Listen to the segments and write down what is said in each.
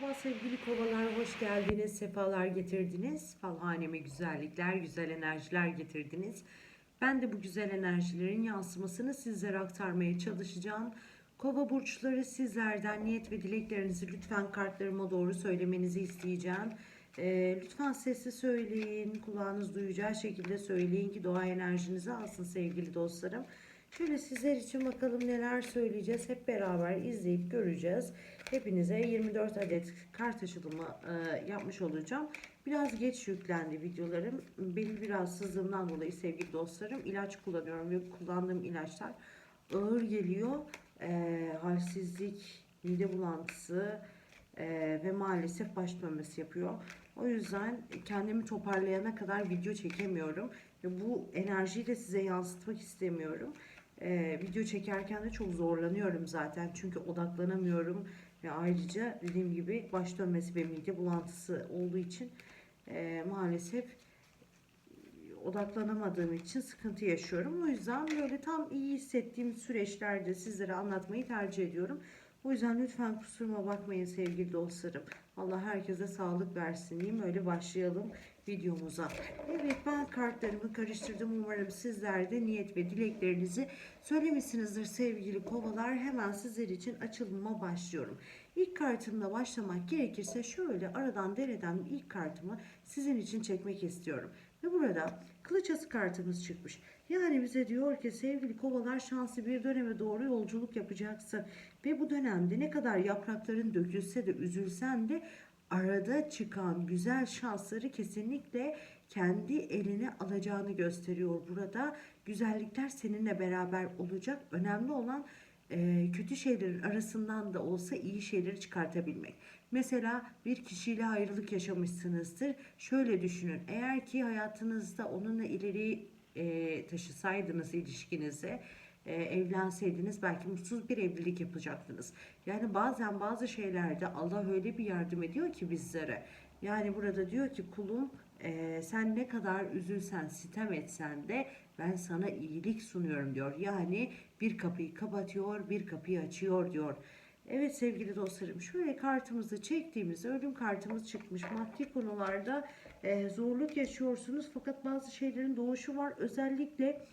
Merhaba sevgili kovalar, hoş geldiniz, sefalar getirdiniz. Falhaneme güzellikler, güzel enerjiler getirdiniz. Ben de bu güzel enerjilerin yansımasını sizlere aktarmaya çalışacağım. Kova burçları sizlerden niyet ve dileklerinizi lütfen kartlarıma doğru söylemenizi isteyeceğim. Ee, lütfen sesli söyleyin, kulağınız duyacağı şekilde söyleyin ki doğa enerjinizi alsın sevgili dostlarım. Şöyle sizler için bakalım neler söyleyeceğiz. Hep beraber izleyip göreceğiz. Hepinize 24 adet kart açılımı e, yapmış olacağım. Biraz geç yüklendi videolarım. Benim bir rahatsızlığımdan dolayı sevgili dostlarım ilaç kullanıyorum ve kullandığım ilaçlar ağır geliyor. E, halsizlik, mide bulantısı e, ve maalesef baş dönmesi yapıyor. O yüzden kendimi toparlayana kadar video çekemiyorum. Ve bu enerjiyi de size yansıtmak istemiyorum. Ee, video çekerken de çok zorlanıyorum zaten. Çünkü odaklanamıyorum. Ve ayrıca dediğim gibi baş dönmesi ve mide bulantısı olduğu için e, maalesef odaklanamadığım için sıkıntı yaşıyorum. O yüzden böyle tam iyi hissettiğim süreçlerde sizlere anlatmayı tercih ediyorum. O yüzden lütfen kusuruma bakmayın sevgili dostlarım. Allah herkese sağlık versin diyeyim. Öyle başlayalım videomuza. Evet ben kartlarımı karıştırdım. Umarım sizler de niyet ve dileklerinizi söylemişsinizdir sevgili kovalar. Hemen sizler için açılıma başlıyorum. İlk kartımla başlamak gerekirse şöyle aradan dereden ilk kartımı sizin için çekmek istiyorum. Ve burada kılıçası kartımız çıkmış. Yani bize diyor ki sevgili kovalar şanslı bir döneme doğru yolculuk yapacaksın. Ve bu dönemde ne kadar yaprakların dökülse de üzülsen de arada çıkan güzel şansları kesinlikle kendi eline alacağını gösteriyor burada. Güzellikler seninle beraber olacak. Önemli olan e, kötü şeylerin arasından da olsa iyi şeyleri çıkartabilmek. Mesela bir kişiyle ayrılık yaşamışsınızdır. Şöyle düşünün. Eğer ki hayatınızda onunla ileri e, taşısaydınız ilişkinizi, e, evlenseydiniz belki mutsuz bir evlilik yapacaktınız. Yani bazen bazı şeylerde Allah öyle bir yardım ediyor ki bizlere. Yani burada diyor ki kulum e, sen ne kadar üzülsen sitem etsen de ben sana iyilik sunuyorum diyor. Yani bir kapıyı kapatıyor bir kapıyı açıyor diyor. Evet sevgili dostlarım şöyle kartımızı çektiğimizde ölüm kartımız çıkmış. Maddi konularda e, zorluk yaşıyorsunuz fakat bazı şeylerin doğuşu var. Özellikle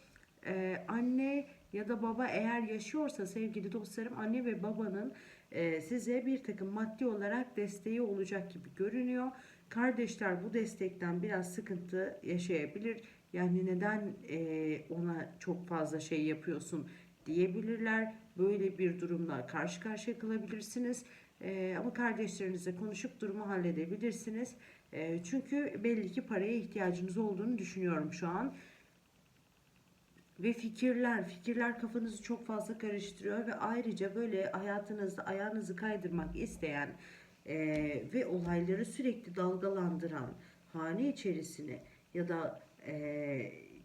e, anne ya da baba eğer yaşıyorsa sevgili dostlarım anne ve babanın e, size bir takım maddi olarak desteği olacak gibi görünüyor. Kardeşler bu destekten biraz sıkıntı yaşayabilir. Yani neden e, ona çok fazla şey yapıyorsun diyebilirler. Böyle bir durumla karşı karşıya kalabilirsiniz. E, ama kardeşlerinizle konuşup durumu halledebilirsiniz. E, çünkü belli ki paraya ihtiyacınız olduğunu düşünüyorum şu an. Ve fikirler, fikirler kafanızı çok fazla karıştırıyor ve ayrıca böyle hayatınızda ayağınızı kaydırmak isteyen e, ve olayları sürekli dalgalandıran hane içerisine ya da e,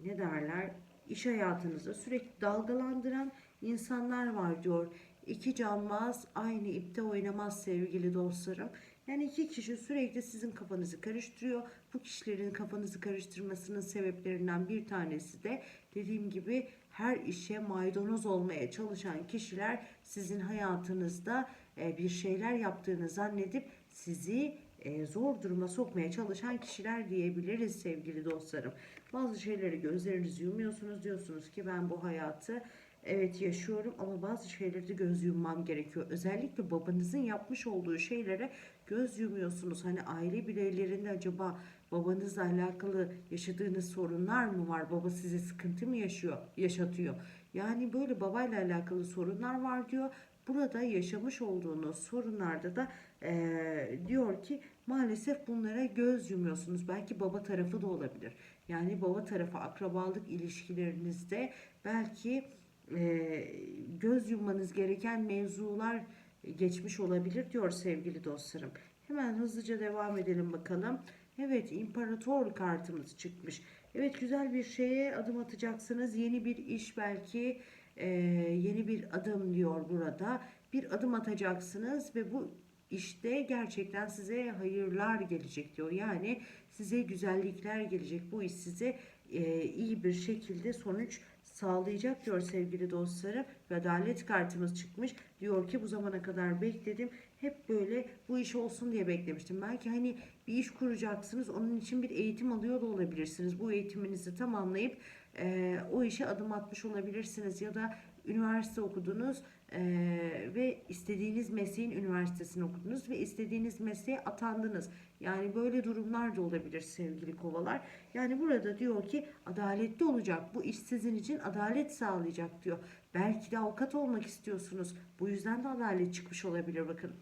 ne derler iş hayatınızda sürekli dalgalandıran insanlar var diyor. İki cambaz aynı ipte oynamaz sevgili dostlarım. Yani iki kişi sürekli sizin kafanızı karıştırıyor. Bu kişilerin kafanızı karıştırmasının sebeplerinden bir tanesi de dediğim gibi her işe maydanoz olmaya çalışan kişiler sizin hayatınızda e, bir şeyler yaptığını zannedip sizi e, zor duruma sokmaya çalışan kişiler diyebiliriz sevgili dostlarım. Bazı şeyleri gözlerinizi yumuyorsunuz diyorsunuz ki ben bu hayatı Evet yaşıyorum ama bazı şeyleri göz yummam gerekiyor. Özellikle babanızın yapmış olduğu şeylere göz yumuyorsunuz. Hani aile bireylerinde acaba babanızla alakalı yaşadığınız sorunlar mı var? Baba size sıkıntı mı yaşıyor, yaşatıyor? Yani böyle babayla alakalı sorunlar var diyor. Burada yaşamış olduğunuz sorunlarda da e, diyor ki maalesef bunlara göz yumuyorsunuz. Belki baba tarafı da olabilir. Yani baba tarafı akrabalık ilişkilerinizde belki göz yummanız gereken mevzular geçmiş olabilir diyor sevgili dostlarım. Hemen hızlıca devam edelim bakalım. Evet imparator kartımız çıkmış. Evet güzel bir şeye adım atacaksınız. Yeni bir iş belki e, yeni bir adım diyor burada. Bir adım atacaksınız ve bu işte gerçekten size hayırlar gelecek diyor. Yani size güzellikler gelecek. Bu iş size e, iyi bir şekilde sonuç sağlayacak diyor sevgili dostlarım. Ve adalet kartımız çıkmış. Diyor ki bu zamana kadar bekledim. hep böyle bu iş olsun diye beklemiştim. Belki hani bir iş kuracaksınız. Onun için bir eğitim alıyor da olabilirsiniz. Bu eğitiminizi tamamlayıp e, o işe adım atmış olabilirsiniz. Ya da üniversite okudunuz e, ve istediğiniz mesleğin üniversitesini okudunuz ve istediğiniz mesleğe atandınız. Yani böyle durumlar da olabilir sevgili kovalar. Yani burada diyor ki adaletli olacak. Bu iş sizin için adalet sağlayacak diyor. Belki de avukat olmak istiyorsunuz. Bu yüzden de adalet çıkmış olabilir bakın.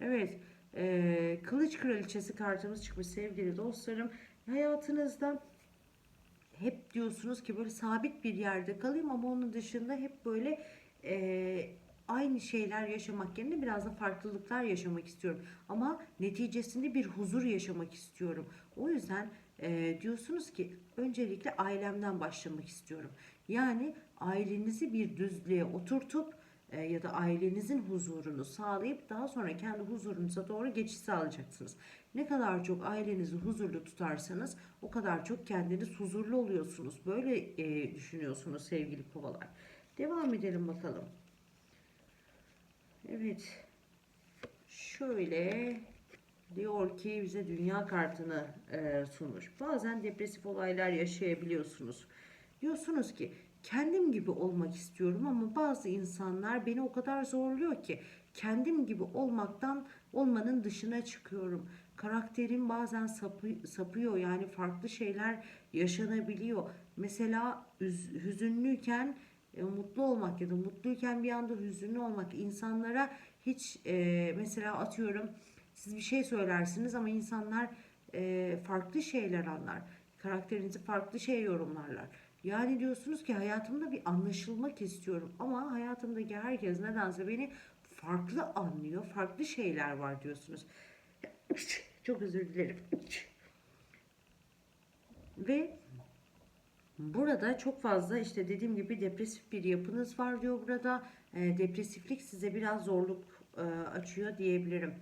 Evet. e, Kılıç Kraliçesi kartımız çıkmış sevgili dostlarım. Hayatınızda hep diyorsunuz ki böyle sabit bir yerde kalayım ama onun dışında hep böyle e, aynı şeyler yaşamak yerine biraz da farklılıklar yaşamak istiyorum. Ama neticesinde bir huzur yaşamak istiyorum. O yüzden e, diyorsunuz ki öncelikle ailemden başlamak istiyorum. Yani ailenizi bir düzlüğe oturtup e, ya da ailenizin huzurunu sağlayıp daha sonra kendi huzurunuza doğru geçiş sağlayacaksınız. Ne kadar çok ailenizi huzurlu tutarsanız o kadar çok kendiniz huzurlu oluyorsunuz. Böyle e, düşünüyorsunuz sevgili kovalar. Devam edelim bakalım. Evet. Şöyle diyor ki bize dünya kartını e, sunmuş. Bazen depresif olaylar yaşayabiliyorsunuz. Diyorsunuz ki kendim gibi olmak istiyorum ama bazı insanlar beni o kadar zorluyor ki kendim gibi olmaktan olmanın dışına çıkıyorum. Karakterim bazen sapı, sapıyor yani farklı şeyler yaşanabiliyor. Mesela üz- hüzünlüyken e, mutlu olmak ya da mutluyken bir anda hüzünlü olmak insanlara hiç e, mesela atıyorum siz bir şey söylersiniz ama insanlar e, farklı şeyler anlar. Karakterinizi farklı şey yorumlarlar. Yani diyorsunuz ki hayatımda bir anlaşılmak istiyorum ama hayatımdaki herkes nedense beni farklı anlıyor. Farklı şeyler var diyorsunuz. Çok özür dilerim. Ve Burada çok fazla işte dediğim gibi depresif bir yapınız var diyor burada. E, depresiflik size biraz zorluk e, açıyor diyebilirim.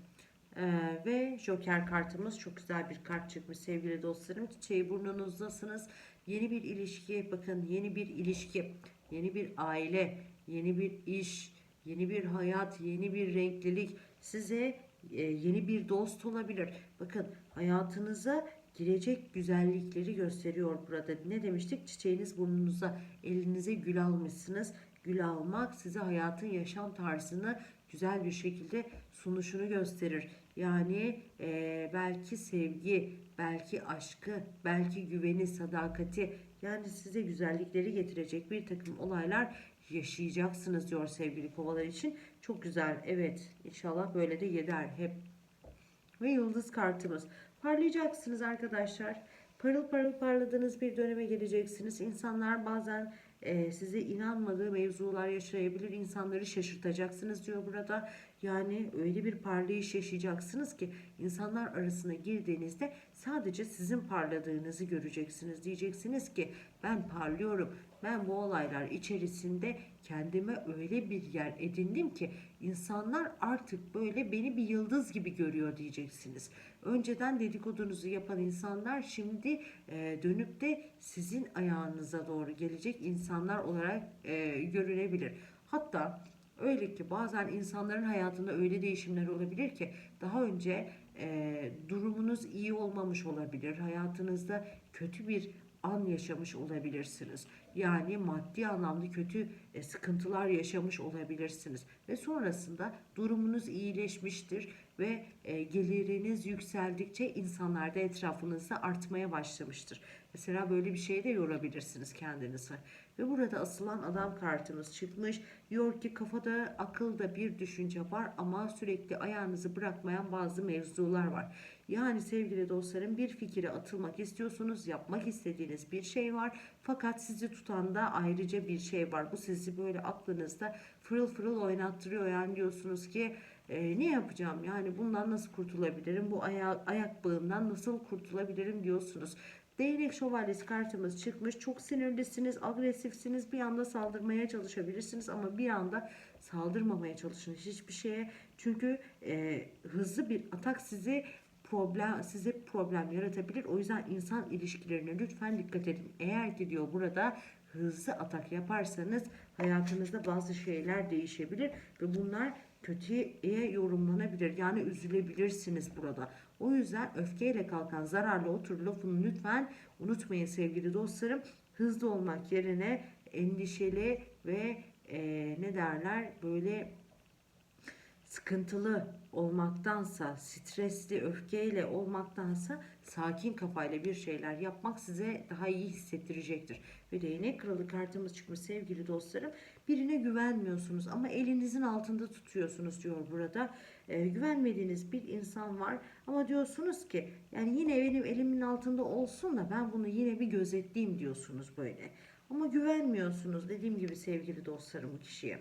E, ve Joker kartımız çok güzel bir kart çıkmış sevgili dostlarım. Çiçeği burnunuzdasınız. Yeni bir ilişki bakın yeni bir ilişki, yeni bir aile, yeni bir iş, yeni bir hayat, yeni bir renklilik size e, yeni bir dost olabilir. Bakın hayatınıza girecek güzellikleri gösteriyor burada. Ne demiştik? Çiçeğiniz burnunuza, elinize gül almışsınız. Gül almak size hayatın yaşam tarzını güzel bir şekilde sunuşunu gösterir. Yani e, belki sevgi, belki aşkı, belki güveni, sadakati yani size güzellikleri getirecek bir takım olaylar yaşayacaksınız diyor sevgili kovalar için. Çok güzel. Evet. İnşallah böyle de gider hep. Ve yıldız kartımız. Parlayacaksınız arkadaşlar. Parıl parıl parladığınız bir döneme geleceksiniz. İnsanlar bazen e, size inanmadığı mevzular yaşayabilir. İnsanları şaşırtacaksınız diyor burada. Yani öyle bir parlayış yaşayacaksınız ki insanlar arasına girdiğinizde sadece sizin parladığınızı göreceksiniz. Diyeceksiniz ki ben parlıyorum. Ben bu olaylar içerisinde kendime öyle bir yer edindim ki insanlar artık böyle beni bir yıldız gibi görüyor diyeceksiniz. Önceden dedikodunuzu yapan insanlar şimdi e, dönüp de sizin ayağınıza doğru gelecek insanlar olarak e, görünebilir. Hatta öyle ki bazen insanların hayatında öyle değişimler olabilir ki daha önce e, durumunuz iyi olmamış olabilir. Hayatınızda kötü bir an yaşamış olabilirsiniz. Yani maddi anlamda kötü e, sıkıntılar yaşamış olabilirsiniz. Ve sonrasında durumunuz iyileşmiştir ve e, geliriniz yükseldikçe insanlar da etrafınızda artmaya başlamıştır. Mesela böyle bir şeye de yorabilirsiniz kendinizi. Ve burada asılan adam kartımız çıkmış. Diyor ki kafada akılda bir düşünce var ama sürekli ayağınızı bırakmayan bazı mevzular var. Yani sevgili dostlarım bir fikire atılmak istiyorsunuz, yapmak istediğiniz bir şey var. Fakat sizi tutan da ayrıca bir şey var. Bu sizi böyle aklınızda fırıl fırıl oynattırıyor. Yani diyorsunuz ki e, ne yapacağım yani bundan nasıl kurtulabilirim bu aya ayak bağından nasıl kurtulabilirim diyorsunuz. Değnek şövalyesi kartımız çıkmış. Çok sinirlisiniz, agresifsiniz. Bir anda saldırmaya çalışabilirsiniz ama bir anda saldırmamaya çalışın hiçbir şeye. Çünkü e, hızlı bir atak sizi problem size problem yaratabilir. O yüzden insan ilişkilerine lütfen dikkat edin. Eğer ki diyor burada hızlı atak yaparsanız hayatınızda bazı şeyler değişebilir ve bunlar kötüye yorumlanabilir. Yani üzülebilirsiniz burada. O yüzden öfkeyle kalkan zararlı otur lafını lütfen unutmayın sevgili dostlarım. Hızlı olmak yerine endişeli ve e, ne derler böyle sıkıntılı olmaktansa, stresli, öfkeyle olmaktansa sakin kafayla bir şeyler yapmak size daha iyi hissettirecektir. Ve değnek kralı kartımız çıkmış sevgili dostlarım. Birine güvenmiyorsunuz ama elinizin altında tutuyorsunuz diyor burada. Ee, güvenmediğiniz bir insan var ama diyorsunuz ki yani yine benim elimin altında olsun da ben bunu yine bir gözetleyeyim diyorsunuz böyle. Ama güvenmiyorsunuz dediğim gibi sevgili dostlarım bu kişiye.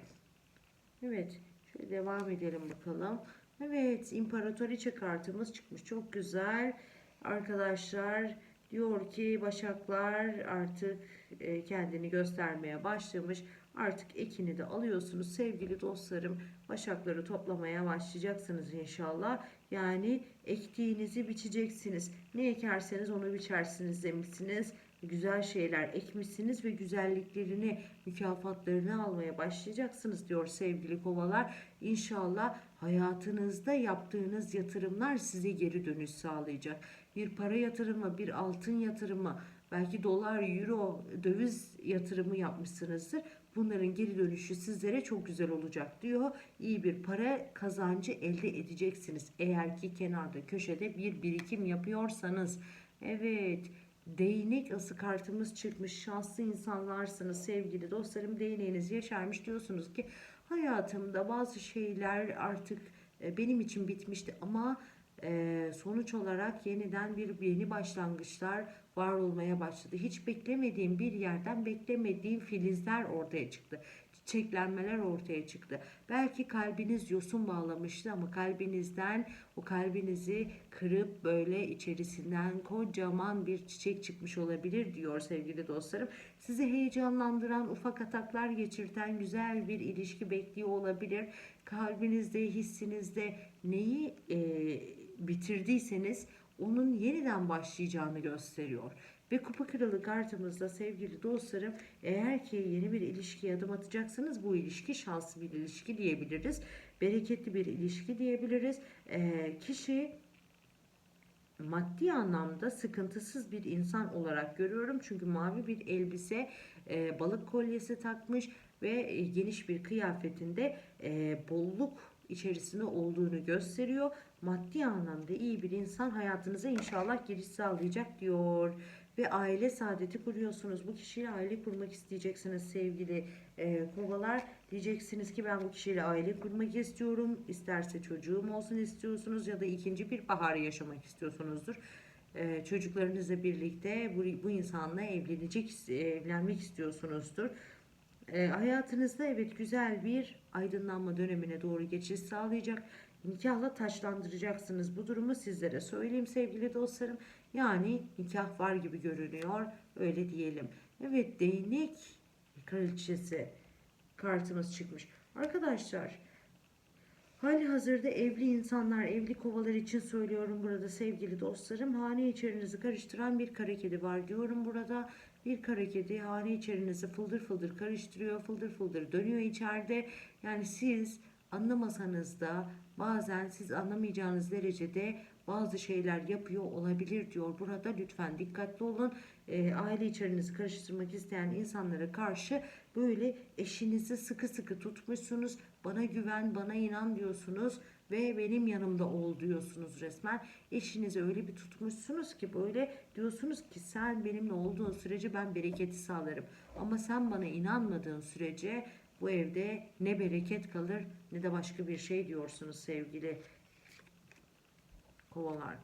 Evet. Şöyle devam edelim bakalım. Evet. İmparatoriçe kartımız çıkmış. Çok güzel. Arkadaşlar diyor ki başaklar artık e, kendini göstermeye başlamış. Artık ekini de alıyorsunuz sevgili dostlarım. Başakları toplamaya başlayacaksınız inşallah. Yani ektiğinizi biçeceksiniz. Ne ekerseniz onu biçersiniz demişsiniz güzel şeyler ekmişsiniz ve güzelliklerini, mükafatlarını almaya başlayacaksınız diyor sevgili kovalar. İnşallah hayatınızda yaptığınız yatırımlar size geri dönüş sağlayacak. Bir para yatırımı, bir altın yatırımı, belki dolar, euro, döviz yatırımı yapmışsınızdır. Bunların geri dönüşü sizlere çok güzel olacak diyor. İyi bir para kazancı elde edeceksiniz. Eğer ki kenarda köşede bir birikim yapıyorsanız. Evet. Değnek ası kartımız çıkmış. Şanslı insanlarsınız sevgili dostlarım. Değneğiniz yaşarmış diyorsunuz ki hayatımda bazı şeyler artık e, benim için bitmişti ama e, sonuç olarak yeniden bir yeni başlangıçlar var olmaya başladı. Hiç beklemediğim bir yerden beklemediğim filizler ortaya çıktı çiçeklenmeler ortaya çıktı. Belki kalbiniz yosun bağlamıştı ama kalbinizden o kalbinizi kırıp böyle içerisinden kocaman bir çiçek çıkmış olabilir diyor sevgili dostlarım. Sizi heyecanlandıran, ufak ataklar geçirten güzel bir ilişki bekliyor olabilir. Kalbinizde, hissinizde neyi e, bitirdiyseniz onun yeniden başlayacağını gösteriyor. Ve kupa kralı kartımızda sevgili dostlarım eğer ki yeni bir ilişkiye adım atacaksanız bu ilişki şanslı bir ilişki diyebiliriz. Bereketli bir ilişki diyebiliriz. E, kişi maddi anlamda sıkıntısız bir insan olarak görüyorum. Çünkü mavi bir elbise, e, balık kolyesi takmış ve e, geniş bir kıyafetinde e, bolluk içerisinde olduğunu gösteriyor. Maddi anlamda iyi bir insan hayatınıza inşallah giriş sağlayacak diyor ve aile saadeti kuruyorsunuz. Bu kişiyle aile kurmak isteyeceksiniz sevgili e, kovalar. Diyeceksiniz ki ben bu kişiyle aile kurmak istiyorum. İsterse çocuğum olsun istiyorsunuz ya da ikinci bir bahar yaşamak istiyorsunuzdur. E, çocuklarınızla birlikte bu, bu insanla evlenecek, evlenmek istiyorsunuzdur. E, hayatınızda evet güzel bir aydınlanma dönemine doğru geçiş sağlayacak nikahla taşlandıracaksınız. Bu durumu sizlere söyleyeyim sevgili dostlarım. Yani nikah var gibi görünüyor. Öyle diyelim. Evet değnek kraliçesi kartımız çıkmış. Arkadaşlar hali hazırda evli insanlar, evli kovalar için söylüyorum burada sevgili dostlarım. Hane içerinizi karıştıran bir kara kedi var diyorum burada. Bir kara kedi hane içerinizi fıldır fıldır karıştırıyor, fıldır fıldır dönüyor içeride. Yani siz anlamasanız da bazen siz anlamayacağınız derecede bazı şeyler yapıyor olabilir diyor. Burada lütfen dikkatli olun. E, aile içerinizi karıştırmak isteyen insanlara karşı böyle eşinizi sıkı sıkı tutmuşsunuz. Bana güven, bana inan diyorsunuz ve benim yanımda ol diyorsunuz resmen. Eşinizi öyle bir tutmuşsunuz ki böyle diyorsunuz ki sen benimle olduğun sürece ben bereketi sağlarım. Ama sen bana inanmadığın sürece bu evde ne bereket kalır ne de başka bir şey diyorsunuz sevgili kovalar.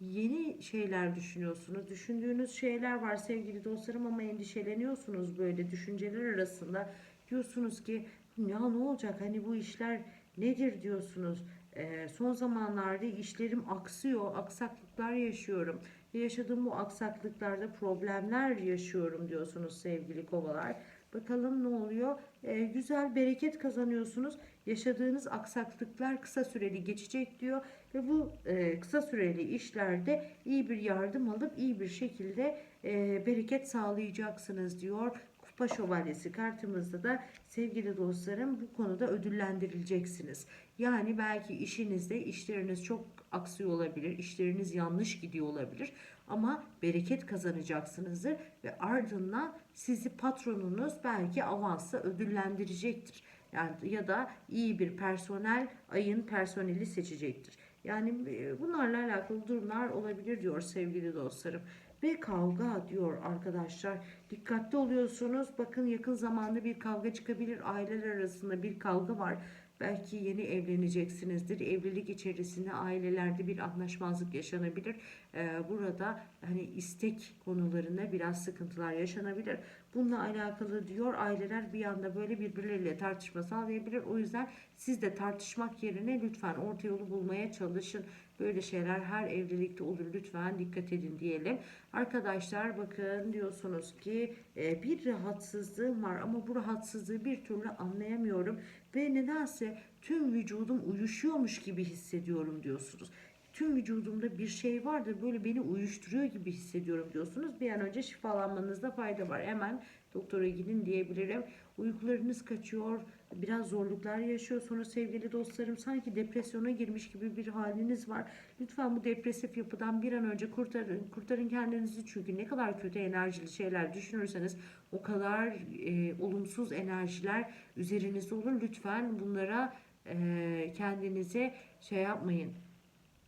Yeni şeyler düşünüyorsunuz. Düşündüğünüz şeyler var sevgili dostlarım ama endişeleniyorsunuz böyle düşünceler arasında. Diyorsunuz ki ya ne olacak hani bu işler nedir diyorsunuz. Ee, son zamanlarda işlerim aksıyor, aksaklıklar yaşıyorum. Yaşadığım bu aksaklıklarda problemler yaşıyorum diyorsunuz sevgili kovalar. Bakalım ne oluyor? Ee, güzel bereket kazanıyorsunuz. Yaşadığınız aksaklıklar kısa süreli geçecek diyor. Ve bu e, kısa süreli işlerde iyi bir yardım alıp iyi bir şekilde e, bereket sağlayacaksınız diyor. Kupa şövalyesi kartımızda da sevgili dostlarım bu konuda ödüllendirileceksiniz. Yani belki işinizde işleriniz çok aksıyor olabilir, işleriniz yanlış gidiyor olabilir ama bereket kazanacaksınızdır ve ardından sizi patronunuz belki avansla ödüllendirecektir. Yani ya da iyi bir personel ayın personeli seçecektir. Yani e, bunlarla alakalı durumlar olabilir diyor sevgili dostlarım. Ve kavga diyor arkadaşlar. Dikkatli oluyorsunuz. Bakın yakın zamanda bir kavga çıkabilir. Aileler arasında bir kavga var. Belki yeni evleneceksinizdir. Evlilik içerisinde ailelerde bir anlaşmazlık yaşanabilir. Ee, burada hani istek konularında biraz sıkıntılar yaşanabilir. Bununla alakalı diyor aileler bir anda böyle birbirleriyle tartışma sağlayabilir. O yüzden siz de tartışmak yerine lütfen orta yolu bulmaya çalışın. Böyle şeyler her evlilikte olur. Lütfen dikkat edin diyelim. Arkadaşlar bakın diyorsunuz ki e, bir rahatsızlığım var ama bu rahatsızlığı bir türlü anlayamıyorum ve nedense tüm vücudum uyuşuyormuş gibi hissediyorum diyorsunuz. Tüm vücudumda bir şey var da böyle beni uyuşturuyor gibi hissediyorum diyorsunuz. Bir an önce şifalanmanızda fayda var. Hemen doktora gidin diyebilirim. Uykularınız kaçıyor, biraz zorluklar yaşıyorsunuz sevgili dostlarım. Sanki depresyona girmiş gibi bir haliniz var. Lütfen bu depresif yapıdan bir an önce kurtarın. Kurtarın kendinizi çünkü ne kadar kötü enerjili şeyler düşünürseniz o kadar e, olumsuz enerjiler üzerinizde olur. Lütfen bunlara e, kendinize şey yapmayın.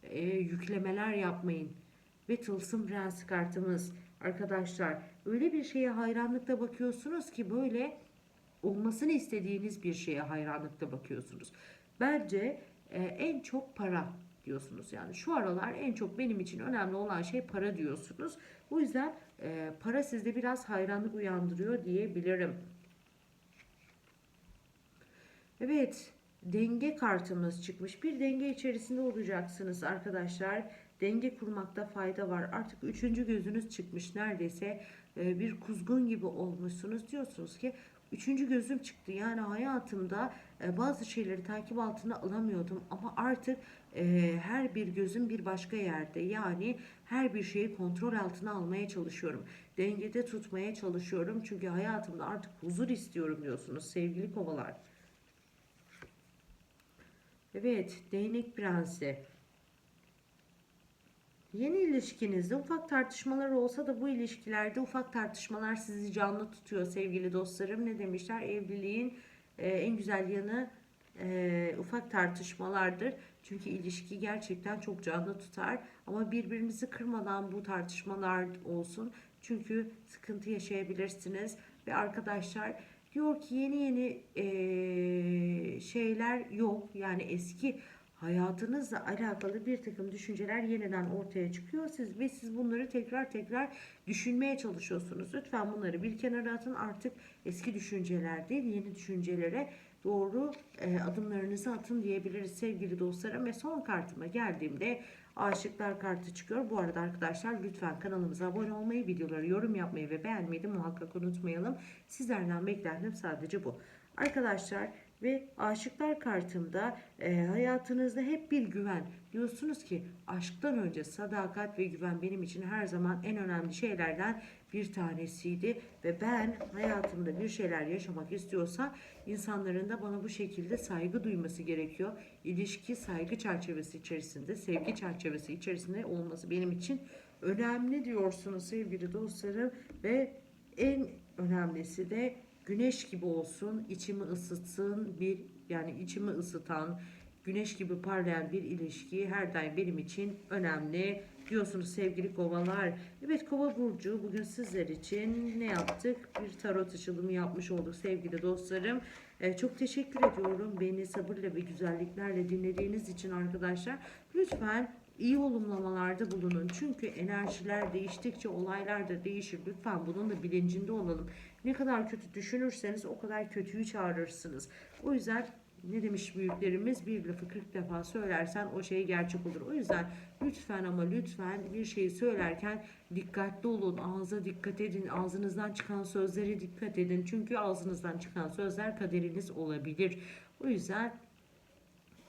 E, yüklemeler yapmayın. Ve tılsım prens kartımız arkadaşlar öyle bir şeye hayranlıkla bakıyorsunuz ki böyle olmasını istediğiniz bir şeye hayranlıkla bakıyorsunuz. Bence e, en çok para diyorsunuz. Yani şu aralar en çok benim için önemli olan şey para diyorsunuz. O yüzden e, para sizde biraz hayranlık uyandırıyor diyebilirim. Evet, denge kartımız çıkmış. Bir denge içerisinde olacaksınız arkadaşlar. Denge kurmakta fayda var. Artık üçüncü gözünüz çıkmış. Neredeyse e, bir kuzgun gibi olmuşsunuz. Diyorsunuz ki Üçüncü gözüm çıktı. Yani hayatımda e, bazı şeyleri takip altına alamıyordum ama artık e, her bir gözüm bir başka yerde. Yani her bir şeyi kontrol altına almaya çalışıyorum. Dengede tutmaya çalışıyorum. Çünkü hayatımda artık huzur istiyorum diyorsunuz sevgili kovalar. Evet, değnek prensi. Yeni ilişkinizde ufak tartışmalar olsa da bu ilişkilerde ufak tartışmalar sizi canlı tutuyor sevgili dostlarım. Ne demişler? Evliliğin e, en güzel yanı e, ufak tartışmalardır. Çünkü ilişki gerçekten çok canlı tutar. Ama birbirinizi kırmadan bu tartışmalar olsun. Çünkü sıkıntı yaşayabilirsiniz. Ve arkadaşlar diyor ki yeni yeni e, şeyler yok. Yani eski hayatınızla alakalı bir takım düşünceler yeniden ortaya çıkıyor. Siz ve siz bunları tekrar tekrar düşünmeye çalışıyorsunuz. Lütfen bunları bir kenara atın. Artık eski düşünceler değil, yeni düşüncelere doğru e, adımlarınızı atın diyebiliriz sevgili dostlarım. Ve son kartıma geldiğimde aşıklar kartı çıkıyor. Bu arada arkadaşlar lütfen kanalımıza abone olmayı, videoları yorum yapmayı ve beğenmeyi de muhakkak unutmayalım. Sizlerden beklentim sadece bu. Arkadaşlar ve aşıklar kartında e, hayatınızda hep bir güven. Diyorsunuz ki aşktan önce sadakat ve güven benim için her zaman en önemli şeylerden bir tanesiydi. Ve ben hayatımda bir şeyler yaşamak istiyorsa insanların da bana bu şekilde saygı duyması gerekiyor. İlişki saygı çerçevesi içerisinde, sevgi çerçevesi içerisinde olması benim için önemli diyorsunuz sevgili dostlarım. Ve en önemlisi de güneş gibi olsun, içimi ısıtsın bir yani içimi ısıtan, güneş gibi parlayan bir ilişki her daim benim için önemli diyorsunuz sevgili kovalar. Evet kova burcu bugün sizler için ne yaptık? Bir tarot açılımı yapmış olduk sevgili dostlarım. Ee, çok teşekkür ediyorum beni sabırla ve güzelliklerle dinlediğiniz için arkadaşlar. Lütfen iyi olumlamalarda bulunun. Çünkü enerjiler değiştikçe olaylar da değişir. Lütfen bunun da bilincinde olalım. Ne kadar kötü düşünürseniz o kadar kötüyü çağırırsınız. O yüzden ne demiş büyüklerimiz bir lafı 40 defa söylersen o şey gerçek olur. O yüzden lütfen ama lütfen bir şeyi söylerken dikkatli olun. Ağza dikkat edin. Ağzınızdan çıkan sözlere dikkat edin. Çünkü ağzınızdan çıkan sözler kaderiniz olabilir. O yüzden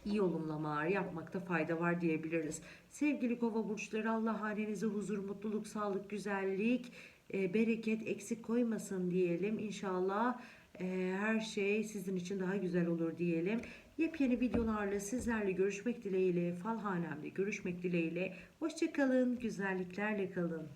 iyi olumlamalar yapmakta fayda var diyebiliriz. Sevgili kova burçları Allah hanenize huzur, mutluluk, sağlık, güzellik e, bereket eksik koymasın diyelim. İnşallah e, her şey sizin için daha güzel olur diyelim. Yepyeni videolarla sizlerle görüşmek dileğiyle, falhanemde görüşmek dileğiyle. Hoşçakalın, güzelliklerle kalın.